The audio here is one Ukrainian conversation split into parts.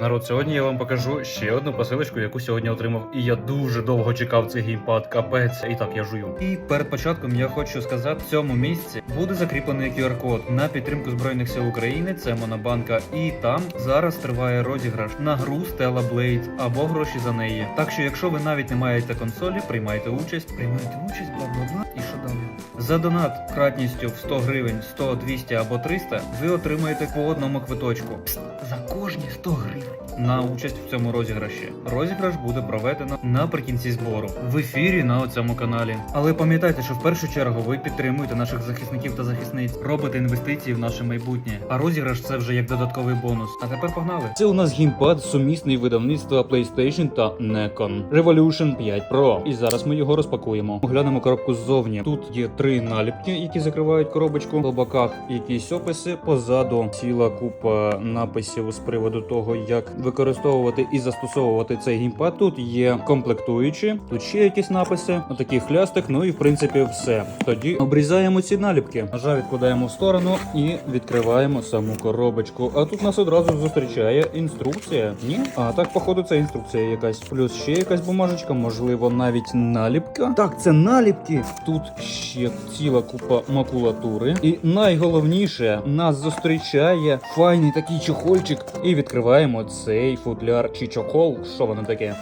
Народ, сьогодні я вам покажу ще одну посилочку, яку сьогодні отримав. І я дуже довго чекав цей геймпад, капець. І так я жую. І перед початком я хочу сказати, в цьому місці буде закріплений QR-код на підтримку Збройних сил України. Це Монобанка. І там зараз триває розіграш на гру Stella Blade або гроші за неї. Так що, якщо ви навіть не маєте консолі, приймайте участь, приймайте участь, бла бла бла. І що далі? За донат кратністю в 100 гривень, 100, 200 або 300 ви отримаєте по одному квиточку. За кожні 100 гривень на участь в цьому розіграші. Розіграш буде проведено наприкінці збору в ефірі на цьому каналі. Але пам'ятайте, що в першу чергу ви підтримуєте наших захисників та захисниць, робите інвестиції в наше майбутнє. А розіграш це вже як додатковий бонус. А тепер погнали. Це у нас геймпад сумісний видавництва PlayStation та Nikon Revolution 5 Pro. І зараз ми його розпакуємо. Оглянемо коробку ззовні. Тут є три наліпки, які закривають коробочку. По боках якісь описи, позаду ціла купа написів з приводу того, як використовувати і застосовувати цей геймпад. Тут є комплектуючі, тут ще якісь написи, отакий хлястик. Ну і в принципі все. Тоді обрізаємо ці наліпки. Ножа відкладаємо в сторону і відкриваємо саму коробочку. А тут нас одразу зустрічає інструкція. Ні? А так, походу, це інструкція якась. Плюс ще якась бумажечка, можливо, навіть наліпка. Так, це наліпки. Тут ще ціла купа макулатури. І найголовніше нас зустрічає файний такий чохольчик. І відкриваємо цей футляр чи чохол. Що воно таке?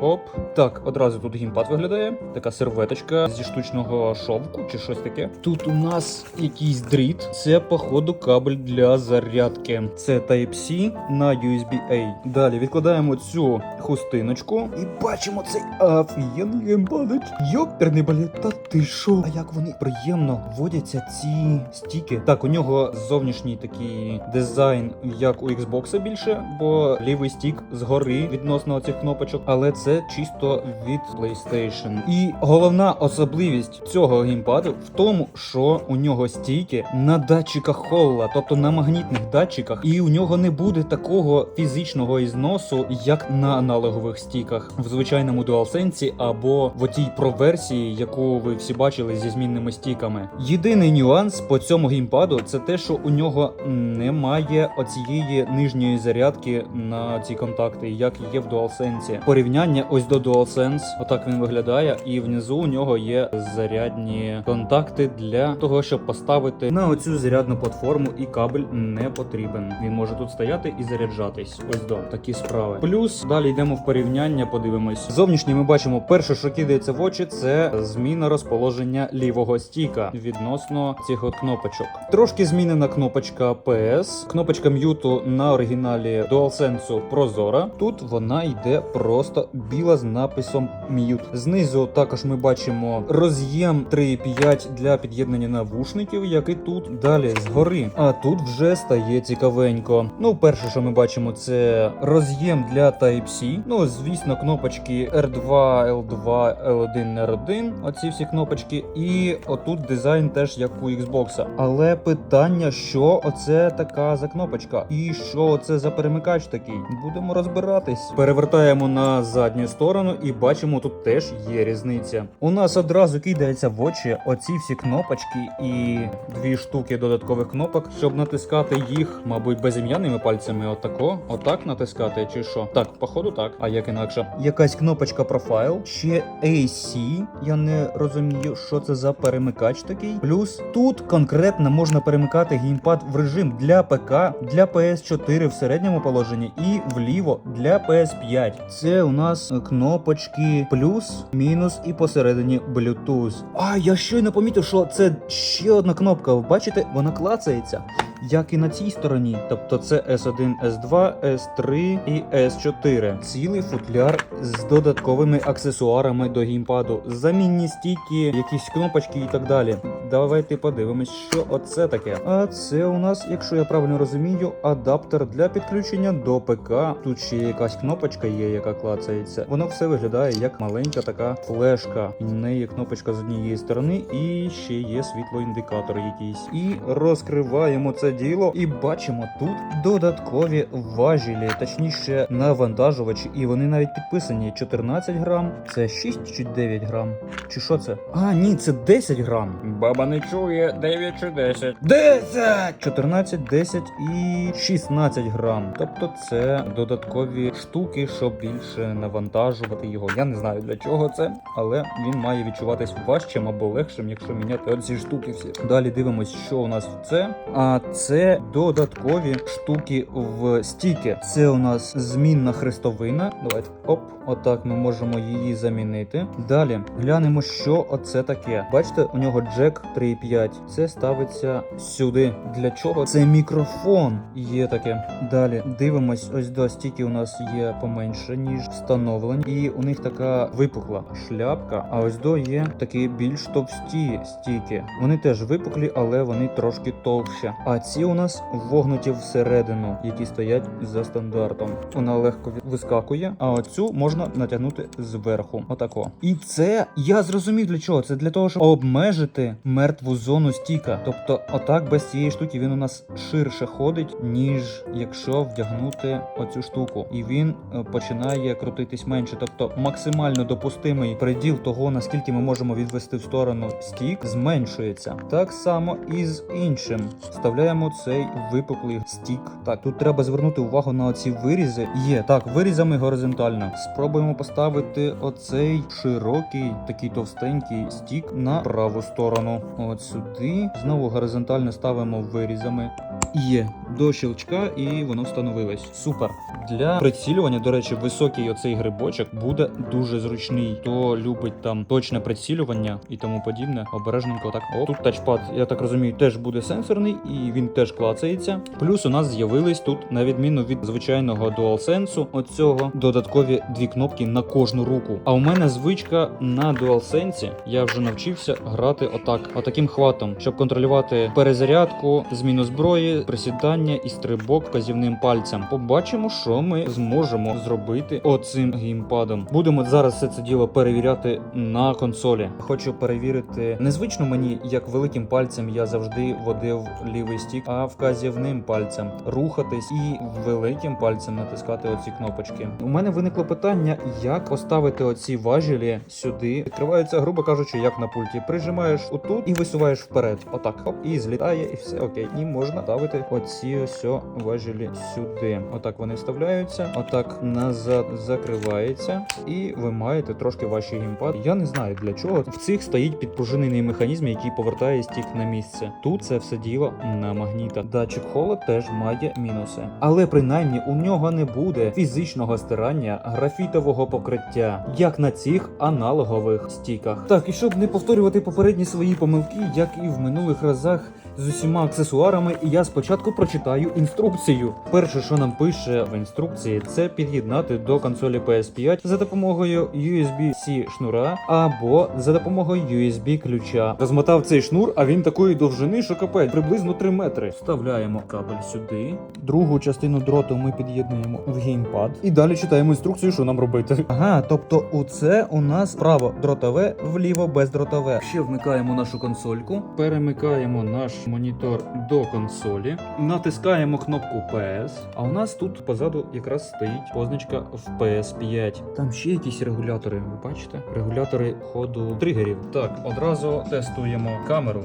Оп. Так, одразу тут геймпад виглядає. Така серветочка зі штучного шовку чи щось таке. Тут у нас якийсь дріт. Це, походу, кабель для зарядки. Це Type-C на USB-A. Далі відкладаємо цю хустиночку і бачимо цей офігенний геймпадич. Йоперний балет, та ти шо? А як вони приємно вводяться ці стіки. Так, у нього зовнішній такий дизайн, як у Xbox більше, бо лівий стік згори відносно цих кнопочок, але це чисто від PlayStation. І головна особливість цього геймпаду в тому, що у нього стійки на датчиках Холла, тобто на магнітних датчиках, і у нього не буде такого фізичного ізносу, як на аналогових стіках в звичайному DualSense або в отій Pro-версії, яку ви всі бачили зі змінними стіками. Єдиний нюанс по цьому геймпаду це те, що у нього немає оцієї нижньої зарядки на ці контакти, як є в DualSense. Порівняння ось до DualSense, отак він виглядає, і внизу у нього є зарядні контакти для того, щоб поставити на оцю зарядну платформу, і кабель не потрібен. Він може тут стояти і заряджатись. Ось до такі справи. Плюс далі йдемо в порівняння, подивимось. Зовнішнє ми бачимо, перше, що кидається в очі, це зміна розположення лівого стіка відносно цих от кнопочок. Трошки змінена кнопочка PS, кнопочка м'юту на оригіналі DualSense прозора. Тут вона йде просто біла з написом Mute. Знизу також ми бачимо роз'єм 3.5 для під'єднання навушників, який тут далі згори. А тут вже стає цікавенько. Ну, перше, що ми бачимо, це роз'єм для Type-C. Ну, звісно, кнопочки R2, L2, L1, R1. Оці всі кнопочки. І отут дизайн теж як у Xbox. Але питання, що оце така за кнопочка? І що це за перемикач такий? Будемо розбиратись. Перевертаємо на задню сторону і бачимо, тут теж є різниця. У нас одразу кидається в очі оці всі кнопочки і дві штуки додаткових кнопок, щоб натискати їх, мабуть, безім'яними пальцями. Отако, отак натискати, чи що? Так, походу, так. А як інакше? Якась кнопочка профайл, ще AC. Я не розумію, що це за перемикач такий. Плюс тут конкретно можна перемикати геймпад в режим для ПК, для PS4 в середньому положенні і вліво для PS5. Це у нас кнопочки плюс, мінус і посередині Bluetooth. А я щойно помітив, що це ще одна кнопка. Бачите, вона клацається. Як і на цій стороні, тобто це S1, S2, S3 і S4. Цілий футляр з додатковими аксесуарами до геймпаду, замінні стійки, якісь кнопочки і так далі. Давайте подивимось, що оце таке. А це у нас, якщо я правильно розумію, адаптер для підключення до ПК. Тут ще якась кнопочка є, яка клацається. Воно все виглядає як маленька така флешка. На неї кнопочка з однієї сторони, і ще є світлоіндикатор якийсь. І розкриваємо це діло. І бачимо тут додаткові важілі, точніше навантажувачі, і вони навіть підписані 14 грам. Це 6 чи 9 грам. Чи що це? А, ні, це 10 грам. Баба не чує 9 чи 10. 10! 14, 10 і 16 грам. Тобто це додаткові штуки, щоб більше навантажувати його. Я не знаю для чого це, але він має відчуватись важчим або легшим, якщо міняти оці штуки всі. Далі дивимось, що у нас це. А це додаткові штуки в стіки. Це у нас змінна хрестовина. Давайте оп, отак ми можемо її замінити. Далі глянемо, що оце таке. Бачите, у нього джек 3.5. Це ставиться сюди. Для чого? Це мікрофон. Є таке. Далі дивимось, ось до стіки у нас є поменше, ніж встановлені. І у них така випукла шляпка. А ось до є такі більш товсті стіки. Вони теж випуклі, але вони трошки товще. А ці у нас вогнуті всередину, які стоять за стандартом. Вона легко вискакує, а оцю можна натягнути зверху. Отако. І це я зрозумів для чого. Це для того, щоб обмежити мертву зону стіка. Тобто, отак без цієї штуки він у нас ширше ходить, ніж якщо вдягнути оцю штуку. І він е, починає крутитись менше. Тобто максимально допустимий приділ того, наскільки ми можемо відвести в сторону стік, зменшується. Так само і з іншим. Вставляємо цей випуклий стік. Так, тут треба звернути увагу на оці вирізи. Є так, вирізами горизонтально. Спробуємо поставити оцей широкий, такий товстенький стік на праву сторону. От сюди. Знову горизонтально ставимо вирізами. Є до щелчка, і воно встановилось. Супер. Для прицілювання, до речі, високий оцей грибочок буде дуже зручний. Хто любить там точне прицілювання і тому подібне, обережненько так. О, тут тачпад, я так розумію, теж буде сенсорний, і він теж клацається. Плюс у нас з'явились тут, на відміну від звичайного DualSense, оцього додаткові дві кнопки на кожну руку. А у мене звичка на DualSense, я вже навчився грати отак, отаким хватом, щоб контролювати перезарядку, зміну зброї, присідання і стрибок вказівним пальцем. Побачимо, що ми зможемо зробити оцим геймпадом. Будемо зараз все це діло перевіряти на консолі. Хочу перевірити незвично мені, як великим пальцем я завжди водив лівий стік, а вказівним пальцем рухатись і великим пальцем натискати оці кнопочки. У мене виникло питання, як поставити оці важелі сюди. Відкриваються, грубо кажучи, як на пульті. Прижимаєш отут і висуваєш вперед. Отак. Оп, і злітає, і все окей. І можна ставити оці ось важелі сюди. Отак вони вставляються, отак назад закривається, і ви маєте трошки важчий геймпад. Я не знаю для чого. В цих стоїть підпружинений механізм, який повертає стік на місце. Тут це все діло на магнітах. Датчик холод теж має мінуси. Але принаймні у нього не буде фізичного стирання графітового покриття, як на цих аналогових стіках. Так, і щоб не повторювати попередні свої помилки, як і в минулих разах. З усіма аксесуарами, і я спочатку прочитаю інструкцію. Перше, що нам пише в інструкції, це під'єднати до консолі PS5 за допомогою USB-C шнура або за допомогою USB ключа. Розмотав цей шнур, а він такої довжини, що капець, приблизно 3 метри. Вставляємо кабель сюди. Другу частину дроту ми під'єднуємо в геймпад. І далі читаємо інструкцію, що нам робити. Ага, тобто оце у нас право дротове, вліво бездротове. Ще вмикаємо нашу консольку, перемикаємо наш монітор до консолі, натискаємо кнопку PS, а у нас тут позаду якраз стоїть позначка в PS5. Там ще якісь регулятори, ви бачите? Регулятори ходу тригерів. Так, одразу тестуємо камеру.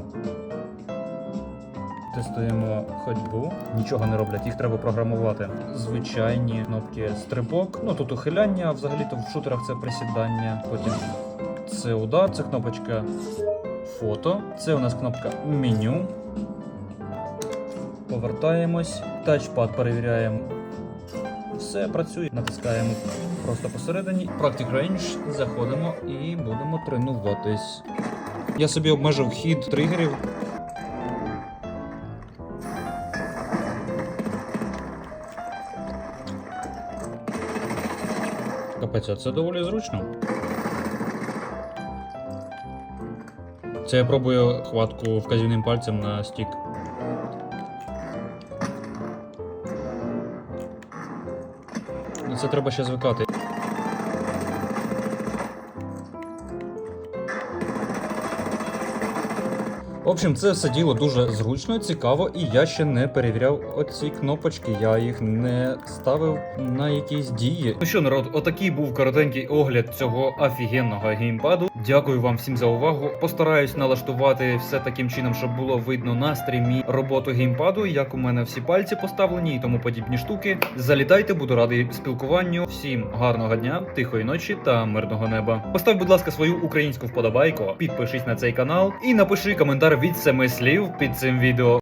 Тестуємо ходьбу. Нічого не роблять, їх треба програмувати. Звичайні кнопки стрибок. Ну тут ухиляння, взагалі-то в шутерах це присідання. Потім це удар, це кнопочка фото. Це у нас кнопка меню. Повертаємось. Тачпад перевіряємо. Все працює. Натискаємо просто посередині. Practic Range. Заходимо і будемо тренуватись. Я собі обмежив хід тригерів. Капець, а це доволі зручно. Це я пробую хватку вказівним пальцем на стік. Це треба ще звикати. В общем, це все діло дуже зручно, цікаво, і я ще не перевіряв оці кнопочки. Я їх не ставив на якісь дії. Ну що, народ, отакий був коротенький огляд цього офігенного геймпаду. Дякую вам всім за увагу. Постараюсь налаштувати все таким чином, щоб було видно на стрімі роботу геймпаду, як у мене всі пальці поставлені і тому подібні штуки. Залітайте, буду радий спілкуванню. Всім гарного дня, тихої ночі та мирного неба. Постав, будь ласка, свою українську вподобайку, підпишись на цей канал і напиши коментар від семи слів під цим відео.